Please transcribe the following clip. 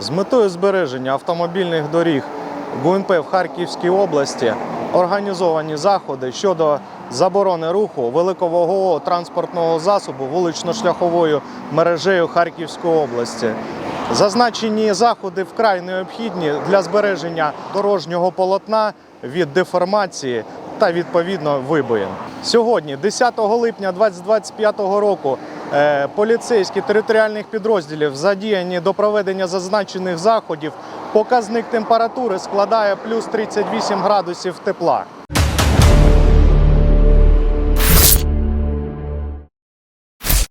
З метою збереження автомобільних доріг ГУНП в Харківській області організовані заходи щодо заборони руху великовагового транспортного засобу вулично-шляховою мережею Харківської області. Зазначені заходи вкрай необхідні для збереження дорожнього полотна від деформації та відповідно вибоїн. Сьогодні, 10 липня 2025 року, поліцейські територіальних підрозділів задіяні до проведення зазначених заходів. Показник температури складає плюс 38 градусів тепла.